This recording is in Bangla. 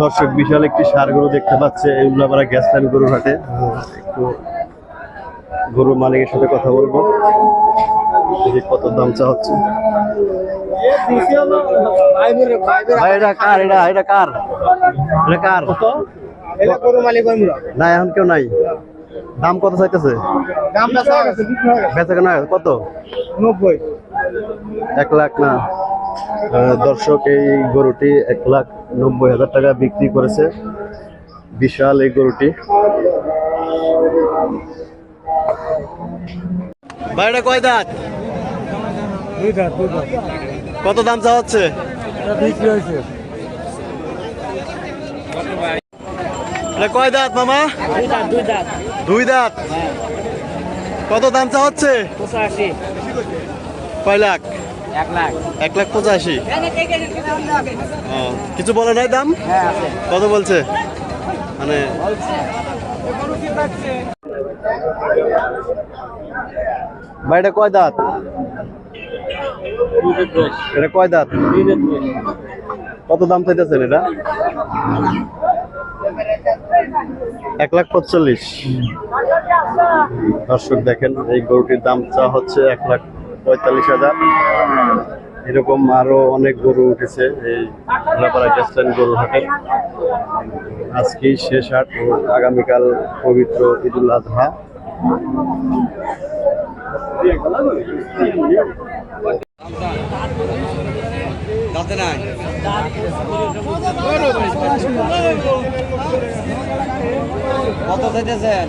দর্শক বিশাল একটি সার গরু দেখতে পাচ্ছে এই উল্লাপাড়া গ্যাস লাইন গরুর হাটে একটু গরুর মালিকের সাথে কথা বলব। কত দাম চা হচ্ছে। এটা কার এটা? এটা কার? এটা কার? এটা গরু মালিক আমরা না এখন কেউ নাই। দাম কত চাইতেছে? বেচা কেনা কত? নব্বই। এক লাখ না। দর্শক এই গরুটি এক লাখ নব্বই হাজার টাকা বিক্রি করেছে। বিশাল এই গরুটি। বাইরে কয় দাঁত? কত দাম চাওয়া হচ্ছে? বিক্রি হয়েছে। এটা কয় দাঁত, মামা? দুই দাঁত। দুই দাঁত কত দাম চাওয়া হচ্ছে কয় লাখ? এক লাখ এক লাখ পঁচাশি কিছু বলে নাই দাম? কত বলছে? মানে ভাই, এটা কয় দাঁত? এটা কয় দাঁত? কত দাম চাইতেছেন এটা? এক লাখ পঁচল্লিশ দর্শক দেখেন, এই গরুটির দাম চা হচ্ছে এক লাখ পঁয়তাল্লিশ হাজার। এরকম আরও অনেক গরু উঠেছে এই গরু হাটে। আজকেই শেষ হাট ও আগামীকাল পবিত্র ঈদুল আজহা। কত চাইতেছেন?